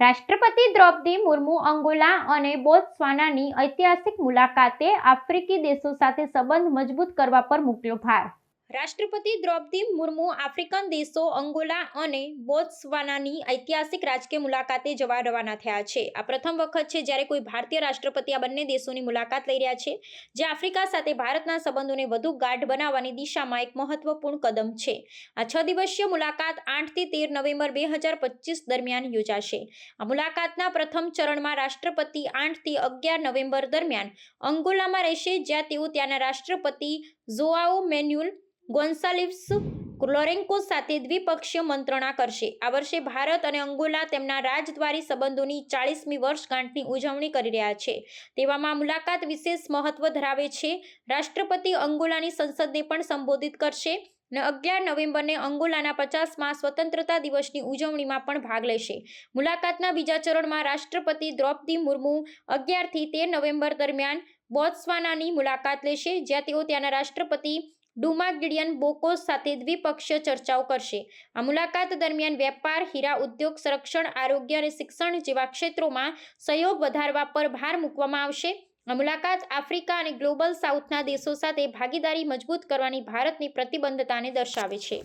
રાષ્ટ્રપતિ દ્રૌપદી મુર્મુ, અંગોલા અને બોત્સવાનાની ઐતિહાસિક મુલાકાતે આફ્રિકી દેશો સાથે સંબંધ મજબૂત કરવા પર મૂક્યો ભાર. રાષ્ટ્રપતિ દ્રૌપદી મુર્મુ આફ્રિકન દેશો અંગોલા અને બોત્સવાનાની ઐતિહાસિક રાજકીય મુલાકાતે જવા રવાના થયા છે. આ પ્રથમ વખત છે જ્યારે કોઈ ભારતીય રાષ્ટ્રપતિ આ બંને દેશોની મુલાકાત લઈ રહ્યા છે, જે આફ્રિકા સાથે ભારતના સંબંધોને વધુ ગાઢ બનાવવાની દિશામાં એક મહત્વપૂર્ણ કદમ છે. આ છ દિવસીય મુલાકાત આઠથી તેર નવેમ્બર બે હજાર પચીસ દરમિયાન યોજાશે. આ મુલાકાતના પ્રથમ ચરણમાં રાષ્ટ્રપતિ આઠથી અગિયાર નવેમ્બર દરમિયાન અંગોલામાં રહેશે, જ્યાં તેઓ ત્યાંના રાષ્ટ્રપતિ ઝોઆઓ મેન્યુલ ગોન્સાલિવ્સ ક્લોરેન્કો સાથે દ્વિપક્ષીય મંત્રણા કરશે. આ વર્ષે ભારત અને અંગોલા તેમના રાજદ્વારી સંબંધોની ચાળીસમી વર્ષગાંઠની ઉજવણી કરી રહ્યા છે. તેવામાં મુલાકાત વિશેષ મહત્વ ધરાવે છે. રાષ્ટ્રપતિ અંગોલાની સંસદને પણ સંબોધિત કરશે અને અગિયાર નવેમ્બરને અંગોલાના પચાસમાં સ્વતંત્રતા દિવસની ઉજવણીમાં પણ ભાગ લેશે. મુલાકાતના બીજા ચરણમાં રાષ્ટ્રપતિ દ્રૌપદી મુર્મુ અગિયારથી તેર નવેમ્બર દરમિયાન બોત્સવાનાની મુલાકાત લેશે, જ્યાં તેઓ ત્યાંના રાષ્ટ્રપતિ ડુમા ગિડિયન બોકોસ સાથે દ્વિપક્ષીય ચર્ચાઓ કરશે. આ મુલાકાત દરમિયાન વેપાર, હીરા ઉદ્યોગ, સંરક્ષણ, આરોગ્ય અને શિક્ષણ જેવા ક્ષેત્રોમાં સહયોગ વધારવા પર ભાર મૂકવામાં આવશે. આ મુલાકાત આફ્રિકા અને ગ્લોબલ સાઉથના દેશો સાથે ભાગીદારી મજબૂત કરવાની ભારતની પ્રતિબદ્ધતાને દર્શાવે છે.